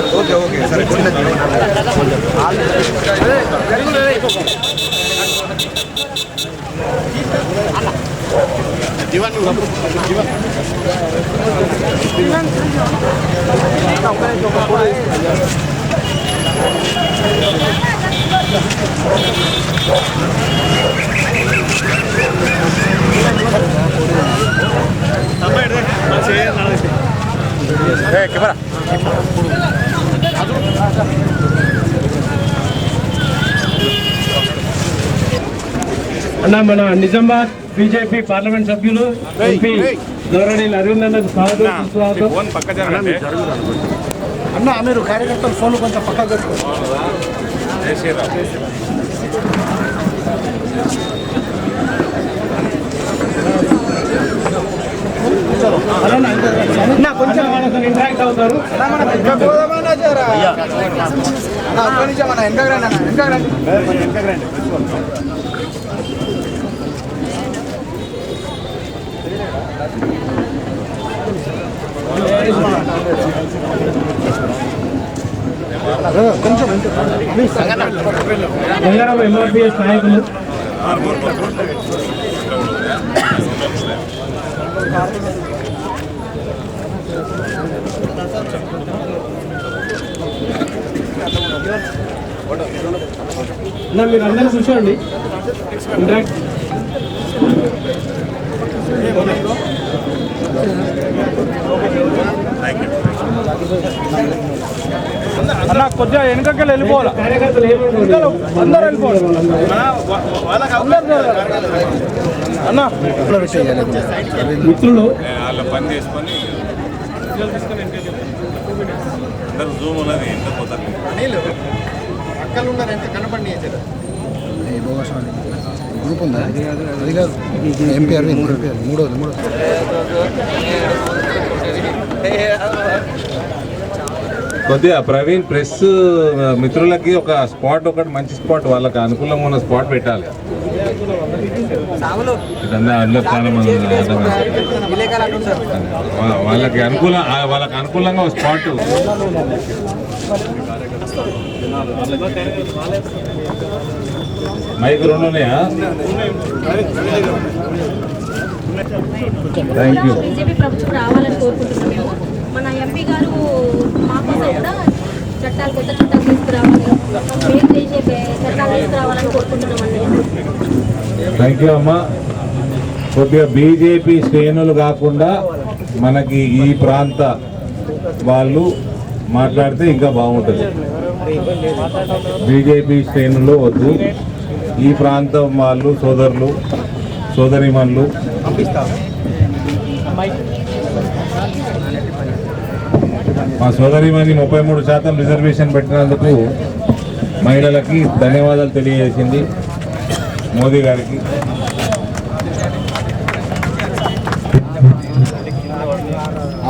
Sir okay okay sir ದಿವಾನ್ ದಿವಾನ್ ತಪ್ಪ ಹಿಡ್ದೆ ನಾನು ಏ ಕ್ಯಾಮರಾ అన్న మన నిజామాబాద్ బీజేపీ పార్లమెంట్ సభ్యులు ఎంపీ గౌరవనీయులు అరవింద్ అన్నకు స్వాగతం ఫోన్ పక్క అన్న మీరు కార్యకర్తల ఫోన్లు కొంచెం పక్కకు పెట్టుకోండి కొంచెం వాళ్ళతో ఇంటరాక్ట్ అవుతారు. మన వెనక రండి అన్న వెనక రండి. అన్న మీరు అందరూ ఇంటరాక్ట్ అన్న కొద్దిగా వెనకకి వెళ్ళిపోవాలి? అందరూ వెళ్ళిపోవాలి. అన్న మిత్రులు వాళ్ళ పని చేసుకొని అందరూ జూమ్ ఉన్నది ఎంత పోతారు గ్రూప్ ఉందా? అది కాదు ఎంపీ అరవింద్ మూడోది మూడోది. కొద్దిగా ప్రవీణ్ ప్రెస్ మిత్రులకి ఒక స్పాట్ ఒకటి మంచి స్పాట్ వాళ్ళకి అనుకూలంగా ఉన్న స్పాట్ పెట్టాలి. ఇదంతా అందులో చాలా మంది వాళ్ళకి అనుకూల ఆ వాళ్ళకి అనుకూలంగా ఒక స్పాట్. మైక్ రెండు ఉన్నాయా? థ్యాంక్ యూ బీజేపీ ప్రభుత్వం రావాలని కోరుకుంటున్నాం మేము. మన ఎంపీ గారు మా కోసం కూడా చట్టాలు కొత్త చట్టాలు తీసుకురావాలి. మేలు చేసే బే- చట్టాలు తీసుకురావాలని కోరుకుంటున్నాం అండి థ్యాంక్ యూ అమ్మా. కొద్దిగా బీజేపీ శ్రేణులు కాకుండా మనకి ఈ ప్రాంత వాళ్ళు మాట్లాడితే ఇంకా బాగుంటుంది. బీజేపీ శ్రేణులు వద్దు. ఈ ప్రాంతం వాళ్ళు సోదరులు సోదరిమన్లు మా సోదరిమణి ముప్పై మూడు శాతం రిజర్వేషన్ పెట్టినందుకు మహిళలకి ధన్యవాదాలు తెలియజేసింది మోదీ గారికి.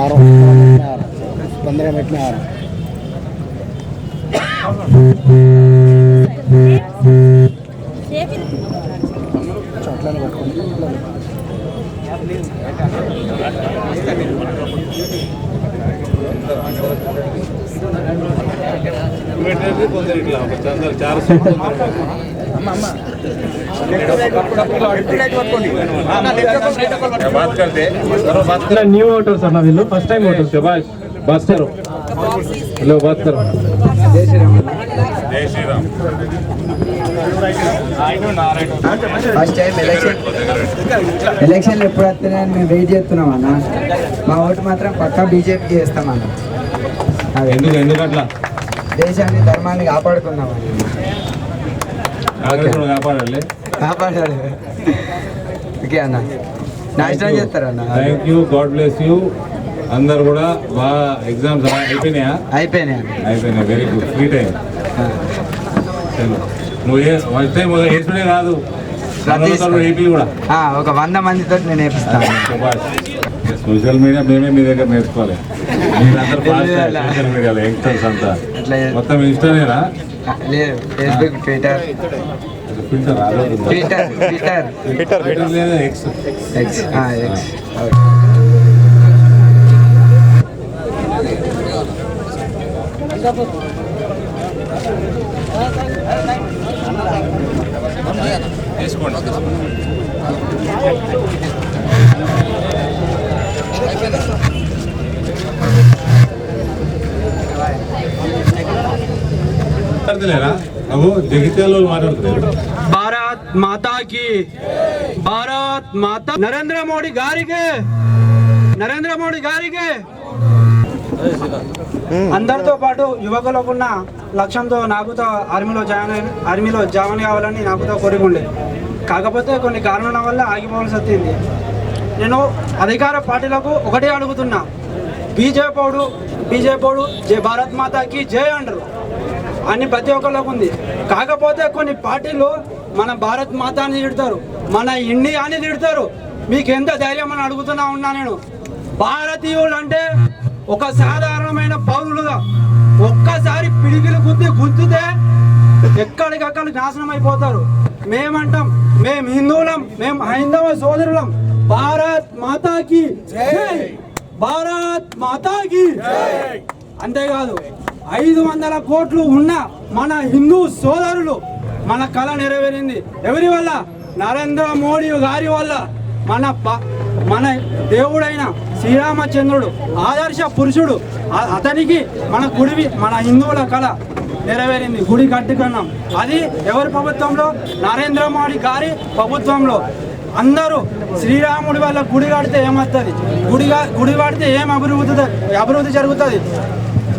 ఆరు పెట్టినారు తొందర పెట్టినారు చోట్లను పట్టుకుంటే కొందరు ఇట్లా చార్సీ అమ్మ అమ్మ. बात करते करो बात అన్న న్యూ ఓటర్స్ అన్న వీళ్ళు ఫస్ట్ టైం ఓటర్స్ शाबाश बात करो हेलो बात करो जय Shri Ram first time election ఎలక్షన్లు ఎప్పుడు వస్తున్నాయని మేము వెయిట్ చేస్తున్నాం అన్న మా ఓటు మాత్రం పక్కా బీజేపీకి వేస్తామన్న అదే ఎందుకు ఎందుకు అట్లా దేశాన్ని ధర్మాన్ని కాపాడుకుందాం అన్న కాంగ్రెస్ వాడు కాపాడాలి కాపాడాలి ఓకే అన్న నాశనం చేస్తారన్న thank you god bless you అందరు కూడా బాగా ఎగ్జామ్స్ అయిపోయినాయా అయిపోయినాయి అయిపోయినాయి వెరీ గుడ్ ఫ్రీ టైం నువ్వు ఫస్ట్ టైం ఏసుడే కాదు ఏపీ కూడా ఆ, ఒక వంద మందితో నేను వేపిస్తాను సోషల్ మీడియా మేమే మీ దగ్గర నేర్చుకోవాలి మీరందరూ సోషల్ మీడియాలో యంగ్స్టర్స్ అంతా మొత్తం ఇన్స్టానేనా లేదు Facebook Twitter. Filter filter filter లేదా ఎక్స్ ఎక్స్ ఎక్స్ మాట్లాడతలేరా? నువ్వు జగిత్యాల మాట్లాడుతున్నారు భారత్ మాతాకి భారత్ మాతా నరేంద్ర మోడీ గారికి నరేంద్ర మోడీ గారికి. అందరితో పాటు యువకులకున్న లక్ష్యంతో నాకుతో ఆర్మీలో జాయిన్ ఆర్మీలో జాయిన్ కావాలని నాకుతో కోరిక ఉండే. కాకపోతే కొన్ని కారణాల వల్ల ఆగిపోవాల్సి వచ్చింది. నేను అధికార పార్టీలకు ఒకటే అడుగుతున్నా. బీజేపీడు బీజేపీడు జై భారత్ మాతాకి జై అంటారు. అని ప్రతి ఒక్కళ్ళకు ఉంది. కాకపోతే కొన్ని పార్టీలు మన భారత్ మాతాని తిడతారు. మన ఇండియాని తిడతారు. మీకు ఎంత ధైర్యం అని అడుగుతున్నా ఉన్నా నేను. భారతీయులు అంటే ఒక సాధారణమైన పౌరులుగా ఒక్కసారి పిడిగిలు గుద్ది గుద్దితే ఎక్కడికక్కడ నాశనం అయిపోతారు మేమంటాం మేము హిందువులం మేము హైందవ సోదరులం. భారత్ మాతాకి భారత్ మాతాకి అంతేకాదు ఐదు వందల కోట్లు ఉన్న మన హిందూ సోదరులు మన కళ నెరవేరింది. ఎవరి వల్ల? నరేంద్ర మోడీ గారి వల్ల. మన ప- మన దేవుడైన శ్రీరామచంద్రుడు ఆదర్శ పురుషుడు అతనికి మన గుడివి మన హిందువుల కళ నెరవేరింది. గుడి కట్టుకున్నాం. అది ఎవరి ప్రభుత్వంలో? నరేంద్ర మోడీ గారి ప్రభుత్వంలో. అందరూ శ్రీరాముడి వల్ల గుడి కడితే ఏమవుతుంది గుడిగా గుడి కడితే ఏం అభివృద్ధి అభివృద్ధి జరుగుతుంది?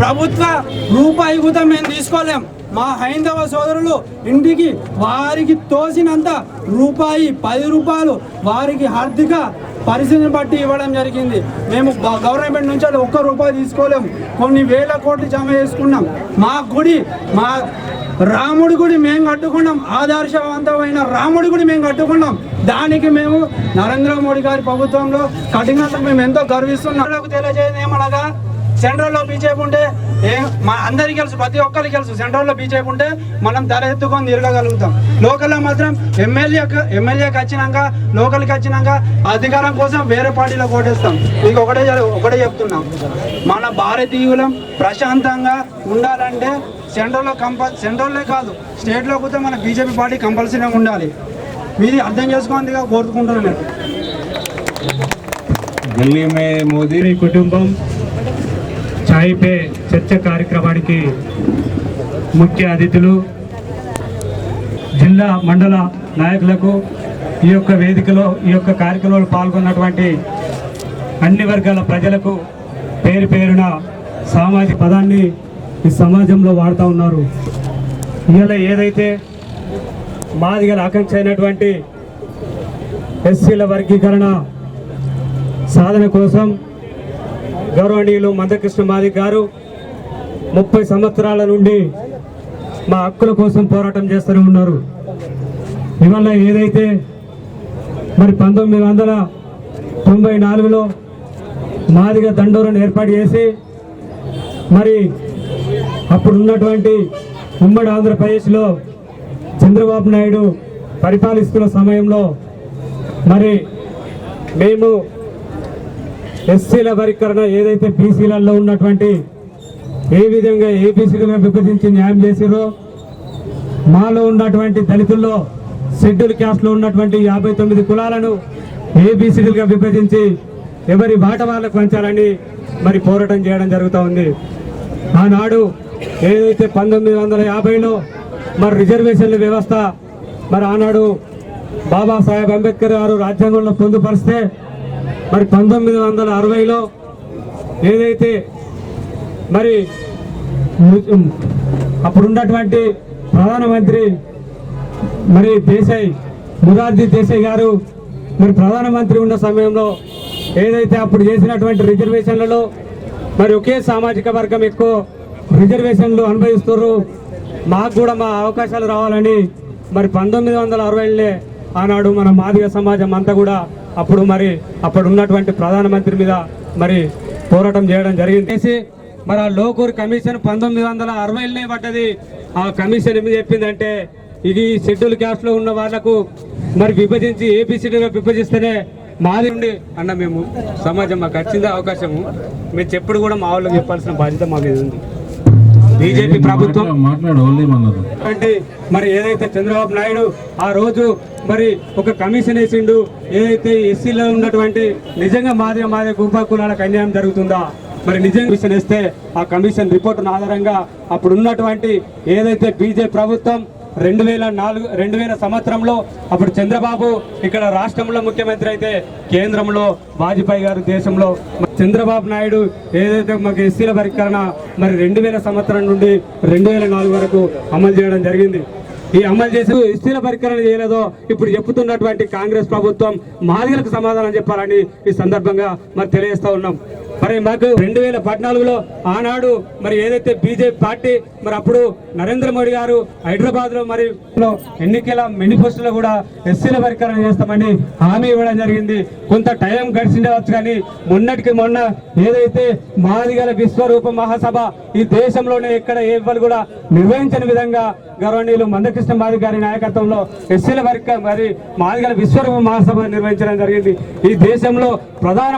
ప్రభుత్వ రూపాయి కూడా మేము తీసుకోలేం. మా హైందవ సోదరులు ఇంటికి వారికి తోసినంత రూపాయి పది రూపాయలు వారికి ఆర్థిక పరిస్థితిని బట్టి ఇవ్వడం జరిగింది. మేము గ- గవర్నమెంట్ నుంచి అది ఒక్క రూపాయి తీసుకోలేము కొన్ని వేల కోట్లు జమ చేసుకున్నాం. మా గుడి మా రాముడి గుడి మేము కట్టుకున్నాం. ఆదర్శవంతమైన రాముడి గుడి మేము కట్టుకున్నాం. దానికి మేము నరేంద్ర మోడీ గారి ప్రభుత్వంలో కఠినంగా మేము ఎంతో గర్విస్తున్నాం. తెలియజేయడం ఏమనగా సెంట్రల్లో బీజేపీ ఉంటే ఏ మా అందరికి తెలుసు ప్రతి ఒక్కరికి తెలుసు సెంట్రల్లో బీజేపీ ఉంటే మనం తల ఎత్తుకొని తిరగగలుగుతాం. లోకల్లో మాత్రం ఎమ్మెల్యే ఎమ్మెల్యేకి వచ్చినాక లోకల్కి వచ్చినాక అధికారం కోసం వేరే పార్టీలో ఓటేస్తాం. మీకు ఒకటే ఒకటే చెప్తున్నాం. మన భారతీయులం ప్రశాంతంగా ఉండాలంటే సెంట్రల్లో కంపల్ సెంట్రల్లే కాదు స్టేట్లో కూడా మన బీజేపీ పార్టీ కంపల్సరీగా ఉండాలి. మీది అర్థం చేసుకోండిగా కోరుకుంటున్నాను. నేను ఢిల్లీ మే మోదీ కుటుంబం ఛాయ్ పే చర్చ కార్యక్రమానికి ముఖ్య అతిథులు జిల్లా మండల నాయకులకు ఈ యొక్క వేదికలో ఈ యొక్క కార్యక్రమంలో పాల్గొన్నటువంటి అన్ని వర్గాల ప్రజలకు పేరు పేరున సామాజిక పదాన్ని ఈ సమాజంలో వాడుతూ ఉన్నారు. ఇవాళ ఏదైతే మాదిగల ఆకాంక్ష అయినటువంటి ఎస్సీల వర్గీకరణ సాధన కోసం గౌరవనీయులు మందకృష్ణ మాదిక్ గారు ముప్పై సంవత్సరాల నుండి మా హక్కుల కోసం పోరాటం చేస్తూనే ఉన్నారు. ఇవల్ల ఏదైతే మరి పంతొమ్మిది వందల తొంభై నాలుగులో మాదిగ దండోరను ఏర్పాటు చేసి మరి అప్పుడున్నటువంటి ఉమ్మడి ఆంధ్రప్రదేశ్లో చంద్రబాబు నాయుడు పరిపాలిస్తున్న సమయంలో మరి మేము ఎస్సీల వర్గీకరణ ఏదైతే బీసీలలో ఉన్నటువంటి ఏ విధంగా ఏబీసీలుగా విభజించి న్యాయం చేసిరో మాలో ఉన్నటువంటి దళితుల్లో షెడ్యూల్ క్యాస్ట్లో ఉన్నటువంటి యాభై తొమ్మిది కులాలను ఏబీసీలుగా విభజించి ఎవరి బాట వాళ్ళకు పంచాలని మరి పోరాటం చేయడం జరుగుతూ ఉంది. ఆనాడు ఏదైతే పంతొమ్మిది వందల యాభైలో మరి రిజర్వేషన్ల వ్యవస్థ మరి ఆనాడు బాబాసాహెబ్ అంబేద్కర్ గారు రాజ్యాంగంలో పొందుపరిస్తే మరి పంతొమ్మిది వందల అరవైలో ఏదైతే మరి అప్పుడున్నటువంటి ప్రధానమంత్రి మరి దేశాయ్ మురార్జీ దేశాయ్ గారు మరి ప్రధానమంత్రి ఉన్న సమయంలో ఏదైతే అప్పుడు చేసినటువంటి రిజర్వేషన్లలో మరి ఒకే సామాజిక వర్గం ఎక్కువ రిజర్వేషన్లు అనుభవిస్తున్నారు మాకు కూడా మా అవకాశాలు రావాలని మరి పంతొమ్మిది వందల అరవైలే ఆనాడు మన మాదిగ సమాజం అంతా కూడా అప్పుడు మరి అప్పుడు ఉన్నటువంటి ప్రధానమంత్రి మీద మరి పోరాటం చేయడం జరిగింది. మరి ఆ లోకూర్ కమిషన్ పంతొమ్మిది వందల అరవైలోనే పడ్డది. ఆ కమిషన్ ఏమి చెప్పిందంటే ఇది షెడ్యూల్ క్యాస్ట్లో ఉన్న వాళ్ళకు మరి విభజించి ఏపీసీడీగా విభజిస్తేనే మాది ఉండి అన్న మేము సమాజం మాకు వచ్చిందే అవకాశము. మీరు చెప్పుడు కూడా మా వాళ్ళకి చెప్పాల్సిన బాధ్యత మా మీద ఉంది. బీజేపీ ప్రభుత్వం అంటే మరి ఏదైతే చంద్రబాబు నాయుడు ఆ రోజు మరి ఒక కమిషన్ వేసిండు ఏదైతే ఎస్సీలో ఉన్నటువంటి నిజంగా మాదే మాదే గుంపా కులాలకు అన్యాయం జరుగుతుందా? మరి నిజంగా కమిషన్ వేస్తే ఆ కమిషన్ రిపోర్ట్ ఆధారంగా అప్పుడు ఉన్నటువంటి ఏదైతే బీజేపీ ప్రభుత్వం రెండు వేల నాలుగు రెండు వేల సంవత్సరంలో అప్పుడు చంద్రబాబు ఇక్కడ రాష్ట్రంలో ముఖ్యమంత్రి అయితే కేంద్రంలో వాజ్పేయి గారు దేశంలో. చంద్రబాబు నాయుడు ఏదైతే మాకు ఎస్సీల పరికరణ మరి రెండు వేల సంవత్సరం నుండి రెండు వేల నాలుగు వరకు అమలు చేయడం జరిగింది. ఈ అమలు చేసి ఎస్సీల పరికరణ చేయలేదో ఇప్పుడు చెప్తున్నటువంటి కాంగ్రెస్ ప్రభుత్వం మాదిగలకు సమాధానం చెప్పాలని ఈ సందర్భంగా మరి తెలియజేస్తా ఉన్నాం. మరి మాకు రెండు వేల పద్నాలుగులో ఆనాడు మరి ఏదైతే బీజేపీ పార్టీ మరి అప్పుడు నరేంద్ర మోడీ గారు హైదరాబాద్లో మరి ఎన్నికల మేనిఫెస్టోలో కూడా ఎస్సీల పరికరణ చేస్తామని హామీ ఇవ్వడం జరిగింది. కొంత టైం గడిచిండవచ్చు కానీ మొన్నటికి మొన్న ఏదైతే మాదిగల విశ్వరూప మహాసభ ఈ దేశంలోనే ఎక్కడ ఎవ్వరు కూడా నిర్వహించని విధంగా గౌరవనీయులు మందకృష్ణ మాది గారి నాయకత్వంలో ఎస్సీల వర్గ మరి మాదిగల విశ్వరూప మహాసభ నిర్వహించడం జరిగింది. ఈ దేశంలో ప్రధాన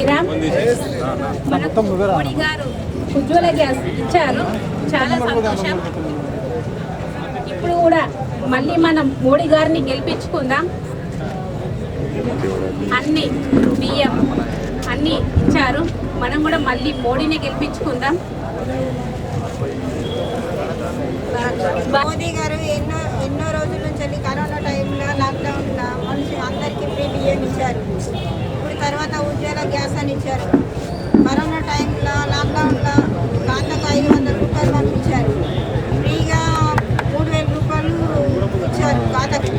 మోడీ గారు ఉజ్వల గ్యాస్ ఇచ్చారు. చాలా సంతోషం. ఇప్పుడు కూడా మళ్ళీ మనం మోడీ గారిని గెలిపించుకుందాం. అన్ని బియ్యం అన్ని ఇచ్చారు. మనం కూడా మళ్ళీ మోడీని గెలిపించుకుందాం. మోదీ గారు ఎన్నో ఎన్నో రోజుల నుంచి వెళ్ళి కరోనా టైంలో లాక్డౌన్లో మనిషి అందరికీ ఫ్రీ బియ్యం ఇచ్చారు. ఇప్పుడు తర్వాత ఉజ్వల గ్యాస్ అని ఇచ్చారు. కరోనా టైంలో లాక్డౌన్లో ఖాతాకు ఐదు వందల రూపాయలు పంపించారు. ఫ్రీగా మూడు వేల రూపాయలు ఇచ్చారు ఖాతాకి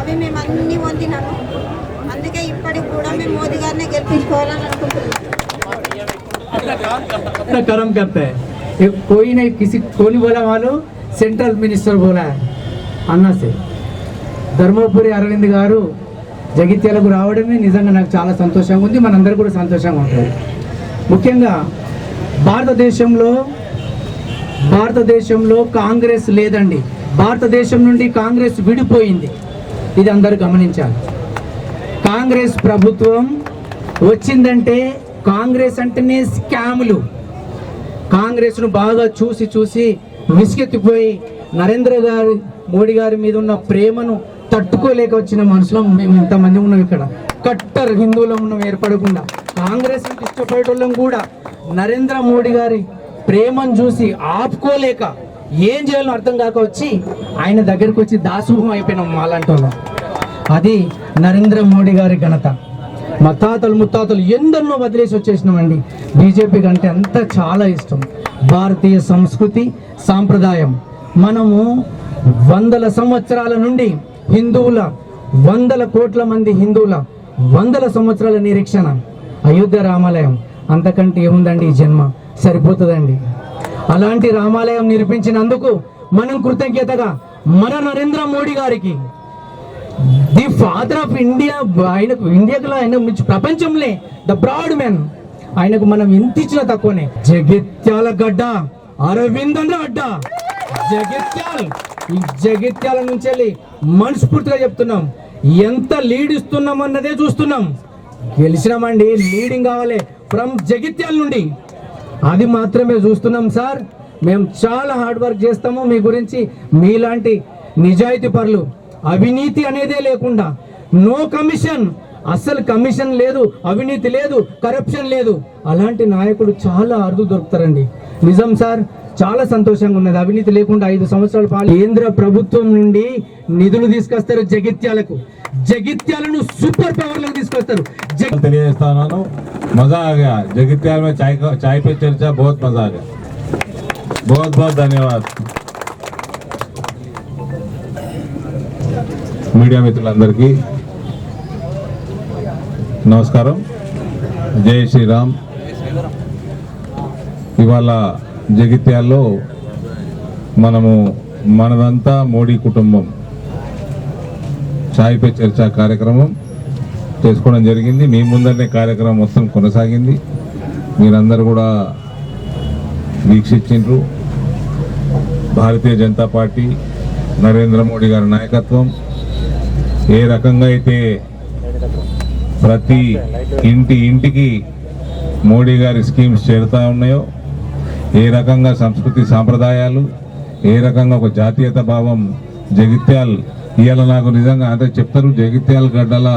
అవి మేము అన్నీ పొందినాము. అందుకే ఇప్పటికి కూడా మేము మోదీ గారినే గెలిపించుకోవాలని అనుకుంటున్నాం. अपना कर्म करते हैं ये कोई नहीं किसी को नहीं बोला मालूम सेंट्रल मिनिस्टर बोला है అన్నా से ధర్మపురి అరవింద్ గారు జగిత్యాలకు రావడమే నిజంగా నాకు చాలా సంతోషంగా ఉంది మనందరూ కూడా సంతోషంగా ఉంటుంది ముఖ్యంగా భారతదేశంలో భారతదేశంలో కాంగ్రెస్ లేదండి భారతదేశం నుండి కాంగ్రెస్ విడిపోయింది ఇది అందరూ గమనించాలి కాంగ్రెస్ ప్రభుత్వం వచ్చిందంటే కాంగ్రెస్ అంటేనే స్కాములు కాంగ్రెస్ను బాగా చూసి చూసి విసిగెత్తిపోయి నరేంద్ర గారి మోడీ గారి మీద ఉన్న ప్రేమను తట్టుకోలేక వచ్చిన మనుషులం మేము ఇంతమంది ఉన్నాం ఇక్కడ. కట్టర్ హిందువులం ఉన్నాం ఏర్పడకుండా. కాంగ్రెస్ ఇష్టపడేటోళ్ళం కూడా నరేంద్ర మోడీ గారి ప్రేమను చూసి ఆపుకోలేక ఏం చేయాలో అర్థం కాక వచ్చి ఆయన దగ్గరికి వచ్చి దాసోహం అయిపోయినాం మాలాంటి వాళ్ళం. అది నరేంద్ర మోడీ గారి ఘనత. మా తాతలు ముత్తాతలు ఎందరినో వదిలేసి వచ్చేసినామండి. బీజేపీ కంటే అంత చాలా ఇష్టం. భారతీయ సంస్కృతి సాంప్రదాయం. మనము వందల సంవత్సరాల నుండి హిందువుల వందల కోట్ల మంది హిందువుల వందల సంవత్సరాల నిరీక్షణ. అయోధ్య రామాలయం అంతకంటే ఏముందండి ఈ జన్మ? సరిపోతుందండి. అలాంటి రామాలయం నిర్మించినందుకు మనం కృతజ్ఞతగా మన నరేంద్ర మోడీ గారికి ది ఫాదర్ ఆఫ్ ఇండియా ఆయనకు ఇండియాలో ఆయన మించి ప్రపంచంలో. ద బ్రాడ్ మ్యాన్ ఆయనకు మనం ఎంత ఇచ్చినా తక్కువనే. జగిత్యాల గడ్డ అరవింద్ అడ్డ జగిత్యాల్. ఈ జగిత్యాల నుంచి వెళ్ళి మనస్ఫూర్తిగా చెప్తున్నాం. ఎంత లీడ్ ఇస్తున్నాం అన్నదే చూస్తున్నాం. గెలిచినామండి లీడింగ్ కావాలి. ఫ్రమ్ జగిత్యాల నుండి. అది మాత్రమే చూస్తున్నాం సార్. మేము చాలా హార్డ్ వర్క్ చేస్తాము మీ గురించి. మీలాంటి నిజాయితీ పరులు. అవినీతి అనేదే లేకుండా నో కమిషన్. అసలు కమిషన్ లేదు అవినీతి లేదు కరప్షన్ లేదు. అలాంటి నాయకుడు చాలా అరుదు దొరుకుతారండి. నిజం సార్ చాలా సంతోషంగా ఉన్నది. అవినీతి లేకుండా ఐదు సంవత్సరాల పాటు కేంద్ర ప్రభుత్వం నుండి నిధులు తీసుకొస్తారు జగిత్యాలకు. జగిత్యాలను సూపర్ పవర్లకు తీసుకొస్తారు. తెలియజేస్తాను మజాగా. జగిత్యాల చాయ్ చాయ్ పే చర్చ. బహుత్ మజాగా. బోత్ బోత్ ధన్యవాదాలు. మీడియా మిత్రులందరికీ నమస్కారం. జై శ్రీరామ్. ఇవాళ జగిత్యాల్లో మనము మనదంతా మోడీ కుటుంబం ఛాయ్ పే చర్చ కార్యక్రమం చేసుకోవడం జరిగింది. మీ ముందరనే కార్యక్రమం మొత్తం కొనసాగింది. మీరందరూ కూడా వీక్షించిండ్రు. భారతీయ జనతా పార్టీ నరేంద్ర మోడీ గారి నాయకత్వం ఏ రకంగా అయితే ప్రతి ఇంటి ఇంటికి మోడీ గారి స్కీమ్స్ చేరుతా ఉన్నాయో ఏ రకంగా సంస్కృతి సాంప్రదాయాలు ఏ రకంగా ఒక జాతీయత భావం జగిత్యాల్ ఇవాళ నాకు నిజంగా అంటే చెప్తారు జగిత్యాల గడ్డల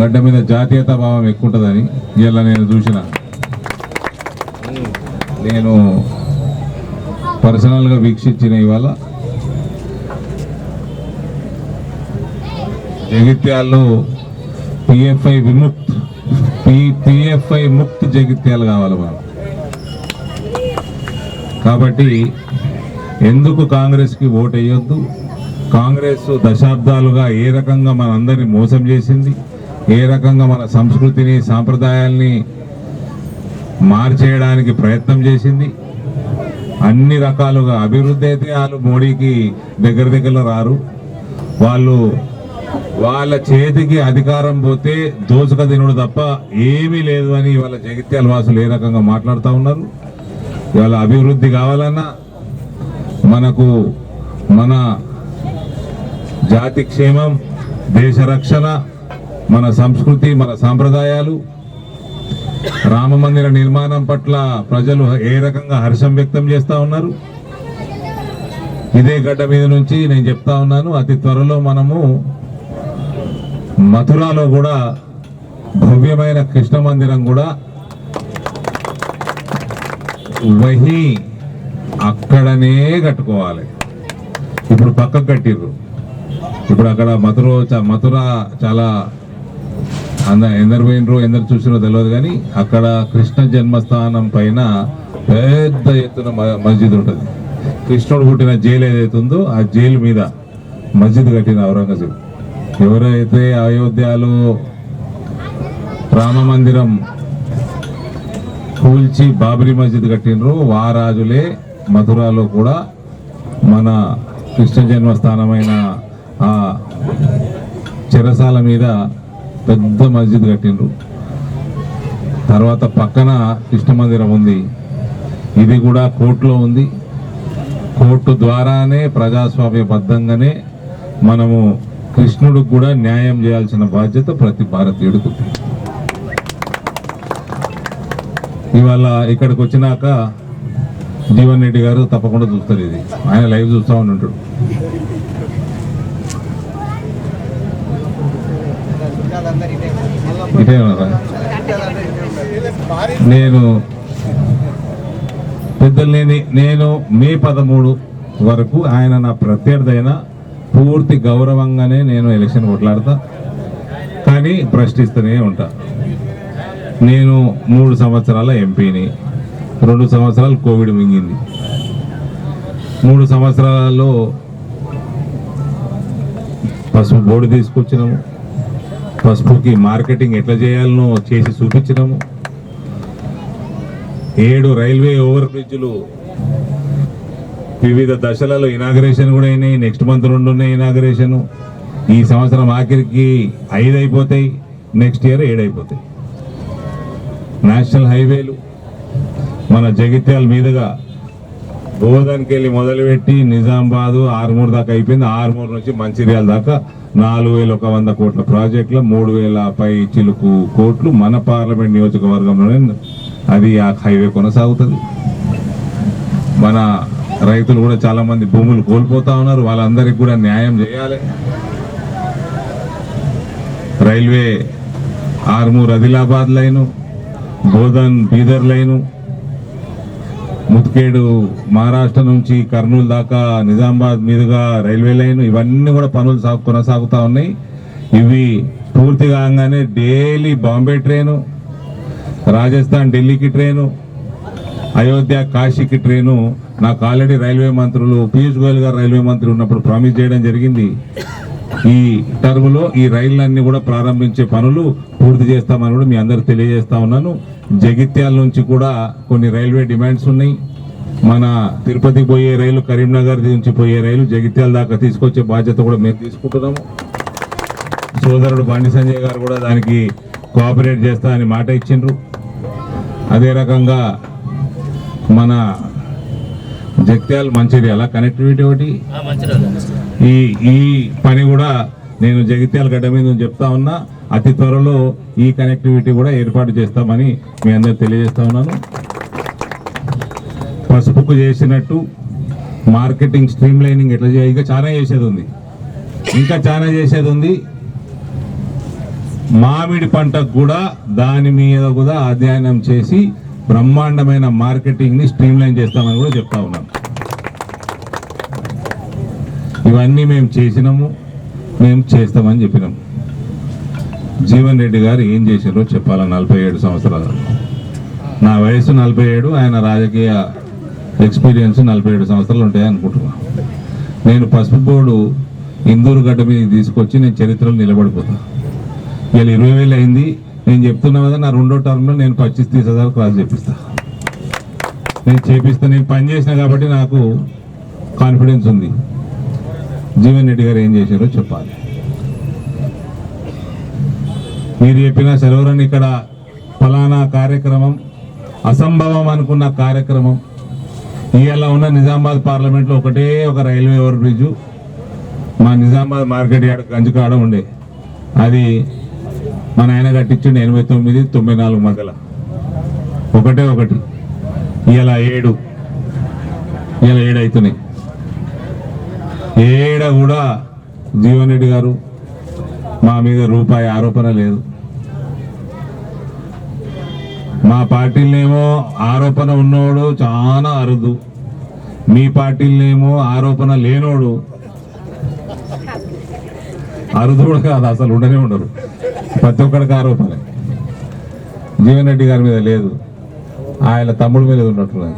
గడ్డ మీద జాతీయత భావం ఎక్కువ ఉంటుందని ఇవాళ నేను చూసిన. నేను పర్సనల్గా వీక్షించిన ఇవాళ జగిత్యాల్లో పిఎఫ్ఐ విముక్త్ పిఎఫ్ఐ ముక్త్ జగిత్యాలు కావాలి మనం కాబట్టి ఎందుకు కాంగ్రెస్కి ఓటు వేయొద్దు కాంగ్రెస్ దశాబ్దాలుగా ఏ రకంగా మనందరినీ మోసం చేసింది? ఏ రకంగా మన సంస్కృతిని సాంప్రదాయాల్ని మార్చేయడానికి ప్రయత్నం చేసింది? అన్ని రకాలుగా అభివృద్ధి అయితే వాళ్ళు మోడీకి దగ్గర దగ్గర రారు. వాళ్ళు వాళ్ళ చేతికి అధికారం పోతే దోచుక తినుడు తప్ప ఏమీ లేదు అని వాళ్ళ జగిత్యాల వాసులు ఏ రకంగా మాట్లాడుతూ ఉన్నారు? ఇవాళ అభివృద్ధి కావాలన్నా మనకు మన జాతి క్షేమం దేశ రక్షణ మన సంస్కృతి మన సాంప్రదాయాలు రామ మందిర నిర్మాణం పట్ల ప్రజలు ఏ రకంగా హర్షం వ్యక్తం చేస్తూ ఉన్నారు? ఇదే గడ్డ మీద నుంచి నేను చెప్తా ఉన్నాను. అతి త్వరలో మనము మథురాలో కూడా భవ్యమైన కృష్ణ మందిరం కూడా. వహి అక్కడనే కట్టుకోవాలి. ఇప్పుడు పక్కకు కట్టిర్రు. ఇప్పుడు అక్కడ మథుర చ- మథుర చాలా అంద ఎందరు పోయినరు ఎందరు చూసినో తెలియదు కానీ అక్కడ కృష్ణ జన్మస్థానం పైన పెద్ద ఎత్తున మ- మస్జిద్ ఉంటుంది. కృష్ణుడు పుట్టిన జైలు ఏదైతే ఉందో ఆ జైలు మీద మస్జిద్ కట్టిన ఔరంగజేబు. ఎవరైతే అయోధ్యలో రామ మందిరం కూల్చి బాబరీ మస్జిద్ కట్టినరు వారాజులే మథురాలో కూడా మన కృష్ణ జన్మస్థానమైన ఆ చెరసాల మీద పెద్ద మస్జిద్ కట్టిండ్రు. తర్వాత పక్కన కృష్ణ మందిరం ఉంది. ఇది కూడా కోర్టులో ఉంది. కోర్టు ద్వారానే ప్రజాస్వామ్యబద్ధంగానే మనము కృష్ణుడు కూడా న్యాయం చేయాల్సిన బాధ్యత ప్రతి భారతీయుడికి ఇవాళ ఇక్కడికి వచ్చినాక జీవన్ రెడ్డి గారు తప్పకుండా చూస్తారు ఇది. ఆయన లైవ్ చూస్తా ఉంటాడు ఇదే నేను పెద్దలేని నేను మే పదమూడు వరకు ఆయన నా ప్రత్యర్థి అయినా పూర్తి గౌరవంగానే నేను ఎలక్షన్ కొట్లాడతా. కానీ ప్రశ్నిస్తూనే ఉంటా. నేను మూడు సంవత్సరాల ఎంపీని రెండు సంవత్సరాలు కోవిడ్ మింగింది. మూడు సంవత్సరాలలో పసుపు బోర్డు తీసుకొచ్చినాము. పసుపుకి మార్కెటింగ్ ఎట్లా చేయాలనో చేసి చూపించినాము. ఏడు రైల్వే ఓవర్ బ్రిడ్జ్లు వివిధ దశలలో ఇనాగ్రేషన్ కూడా అయినాయి. నెక్స్ట్ మంత్ రెండు ఉన్నాయి ఇనాగ్రేషన్ ఈ సంవత్సరం ఆఖరికి ఐదు అయిపోతాయి నెక్స్ట్ ఇయర్ ఏడు అయిపోతాయి నేషనల్ హైవేలు మన జగిత్యాల మీదుగా గోదానికి వెళ్ళి మొదలుపెట్టి నిజామాబాదు ఆరుమూరు దాకా అయిపోయింది. ఆరుమూరు నుంచి మంచిర్యాల దాకా నాలుగు వేల ఒక వంద కోట్ల ప్రాజెక్టులు మూడు వేల పై చిలుకు కోట్లు మన పార్లమెంట్ నియోజకవర్గంలోనే అది ఆ హైవే కొనసాగుతుంది. మన రైతులు కూడా చాలా మంది భూములు కోల్పోతా ఉన్నారు. వాళ్ళందరికీ కూడా న్యాయం చేయాలి. Railway Armoor Adilabad line Bodhan Bidar line Mutkhed Maharashtra నుంచి కర్నూలు దాకా నిజామాబాద్ మీదుగా రైల్వే లైన్ ఇవన్నీ కూడా పనులు సాగు కొనసాగుతూ ఉన్నాయి. ఇవి పూర్తి కాగానే డైలీ బాంబే ట్రైను రాజస్థాన్ ఢిల్లీకి ట్రైను అయోధ్య కాశీకి ట్రైను నాకు ఆల్రెడీ రైల్వే మంత్రులు పీయూష్ గోయల్ గారు రైల్వే మంత్రి ఉన్నప్పుడు ప్రామిస్ చేయడం జరిగింది. ఈ టర్మ్లో ఈ రైళ్ళన్నీ కూడా ప్రారంభించే పనులు పూర్తి చేస్తామని కూడా మీ అందరికి తెలియజేస్తా ఉన్నాను. జగిత్యాల నుంచి కూడా కొన్ని రైల్వే డిమాండ్స్ ఉన్నాయి. మన తిరుపతికి పోయే రైలు కరీంనగర్ నుంచి పోయే రైలు జగిత్యాల దాకా తీసుకొచ్చే బాధ్యత కూడా మేము తీసుకుంటున్నాము. సోదరుడు బండి సంజయ్ గారు కూడా దానికి కోఆపరేట్ చేస్తా అని మాట ఇచ్చిండ్రు. అదే రకంగా మన జగిత్యాల మంచిర్యాల కనెక్టివిటీ ఒకటి. ఈ ఈ పని కూడా నేను జగిత్యాల గడ్డ మీద చెప్తా ఉన్నా. అతి త్వరలో ఈ కనెక్టివిటీ కూడా ఏర్పాటు చేస్తామని మీ అందరికి తెలియజేస్తా ఉన్నాను. పసుపుకు చేసినట్టు మార్కెటింగ్ స్ట్రీమ్ లైనింగ్ ఎట్లా చేయాలి? ఇంకా చాలా చేసేది ఉంది. ఇంకా చాలా చేసేది ఉంది. మామిడి పంటకు కూడా దాని మీద కూడా అధ్యయనం చేసి బ్రహ్మాండమైన మార్కెటింగ్ని స్ట్రీమ్ లైన్ చేస్తామని కూడా చెప్తా ఉన్నాను ఇవన్నీ మేము చేసినాము మేము చేస్తామని చెప్పినాం. జీవన్ రెడ్డి గారు ఏం చేశారో చెప్పాల నలభై ఏడు సంవత్సరాలు. నా వయసు నలభై ఏడు ఆయన రాజకీయ ఎక్స్పీరియన్స్ నలభై ఏడు సంవత్సరాలు ఉంటాయి అనుకుంటున్నాను నేను పసుపు బోర్డు ఇందూరు గడ్డ మీద తీసుకొచ్చి నేను చరిత్రలో నిలబడిపోతాను వీళ్ళు ఇరవై వేలు అయింది నేను చెప్తున్నా కదా నా రెండో టర్మ్లో నేను పచ్చిస్ తీస్ హజార్ క్రాస్ చేపిస్తా. నేను చేపిస్తా నేను పని చేసిన కాబట్టి నాకు కాన్ఫిడెన్స్ ఉంది. జీవన్ రెడ్డి గారు ఏం చేశారో చెప్పాలి. మీరు చెప్పిన సెలవురని ఇక్కడ ఫలానా కార్యక్రమం అసంభవం అనుకున్న కార్యక్రమం ఇవాళ ఉన్న నిజామాబాద్ పార్లమెంట్లో ఒకటే ఒక రైల్వే ఓవర్ బ్రిడ్జు మా నిజామాబాద్ మార్కెట్ యార్డ్ కంచుకాడ ఉండే. అది మన ఆయన కట్టించిండు ఎనభై తొమ్మిది తొంభై నాలుగు మధ్యల ఒకటే ఒకటి. ఇలా ఏడు. ఇలా ఏడు అవుతున్నాయి ఏడ కూడా జీవన్ రెడ్డి గారు మా మీద రూపాయి ఆరోపణ లేదు. మా పార్టీలనేమో ఆరోపణ ఉన్నోడు చాలా అరుదు. మీ పార్టీలనేమో ఆరోపణ లేనోడు. అరుదు కూడా కాదు అసలు ఉండనే ఉండరు. ప్రతి ఒక్కడికి ఆరోపణలే. జీవన్ రెడ్డి గారి మీద లేదు. ఆయన తమ్ముడి మీద ఉన్నట్టున్నది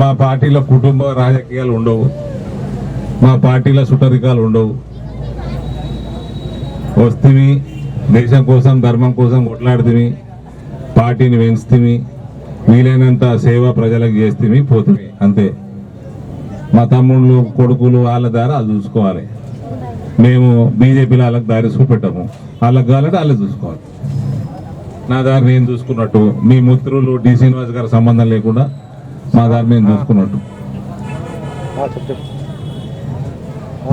మా పార్టీలో కుటుంబ రాజకీయాలు ఉండవు. మా పార్టీలో సుటరికాలు ఉండవు. వస్తుమి దేశం కోసం ధర్మం కోసం కొట్లాడుతుంది పార్టీని పెంచుతుంది వీలైనంత సేవ ప్రజలకు చేస్తుంది పోతుంది అంతే. మా తమ్ముళ్ళు కొడుకులు వాళ్ళ ద్వారా అది చూసుకోవాలి. మేము బీజేపీలో వాళ్ళకి దారి చూపెట్టాము. వాళ్ళకి కావాలంటే వాళ్ళు చూసుకోవాలి. నా దారి నేను చూసుకున్నట్టు మీ మిత్రులు డి శ్రీనివాస్ గారి సంబంధం లేకుండా మా దారి మేము చూసుకున్నట్టు.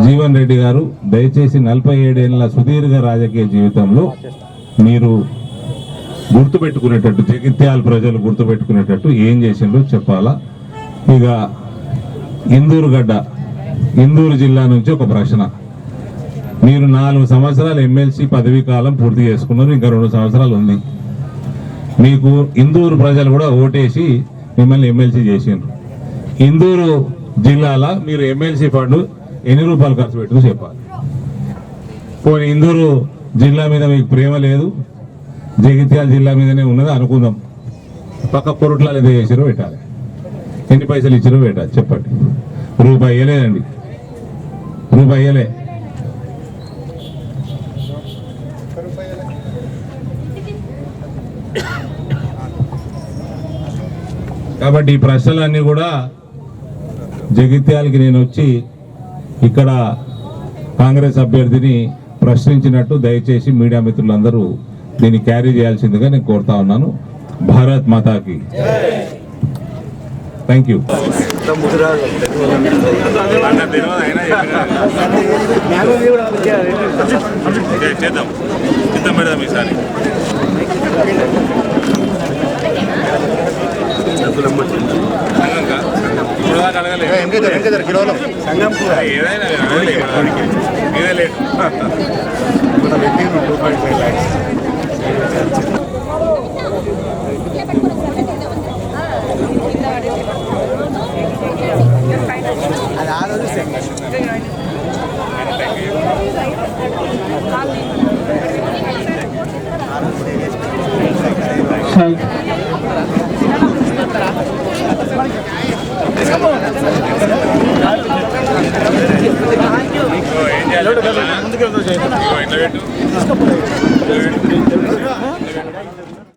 జీవన్ రెడ్డి గారు దయచేసి నలభై ఏడేళ్ళ సుదీర్ఘ రాజకీయ జీవితంలో మీరు గుర్తుపెట్టుకునేటట్టు జగిత్యాల ప్రజలు గుర్తుపెట్టుకునేటట్టు ఏం చేసిండ్రో చెప్పాలా? ఇక ఇందూరు గడ్డ ఇందూరు జిల్లా నుంచి ఒక ప్రశ్న. మీరు నాలుగు సంవత్సరాలు ఎమ్మెల్సీ పదవీ కాలం పూర్తి చేసుకున్నారు ఇంకా రెండు సంవత్సరాలు ఉంది. మీకు ఇందూరు ప్రజలు కూడా ఓటేసి మిమ్మల్ని ఎమ్మెల్సీ చేసిండ్రు. ఇందూరు జిల్లాలో మీరు ఎమ్మెల్సీ ఫండ్ ఎన్ని రూపాయలు ఖర్చు పెట్టుకు చెప్పాలి. పోనీ ఇందూరు జిల్లా మీద మీకు ప్రేమ లేదు జగిత్యాల జిల్లా మీదనే ఉన్నది అనుకుందాం. పక్క కొరట్లాలు ఏదో చేసారో పెట్టాలి. ఎన్ని పైసలు ఇచ్చారో పెట్టాలి చెప్పండి. రూపాయి ఇయ్యలేదండి. రూపాయి ఇయ్యలే. కాబట్టి ఈ ప్రశ్నలన్నీ కూడా జగిత్యాలకి నేను వచ్చి ఇక్కడ కాంగ్రెస్ అభ్యర్థిని ప్రశ్నించినట్టు దయచేసి మీడియా మిత్రులందరూ దీన్ని క్యారీ చేయాల్సిందిగా నేను కోరుతా ఉన్నాను. భారత్ మాతాకి. థ్యాంక్ యూ చేద్దాం. dale. Ven, que te Thank you. ముందుకెళ్తా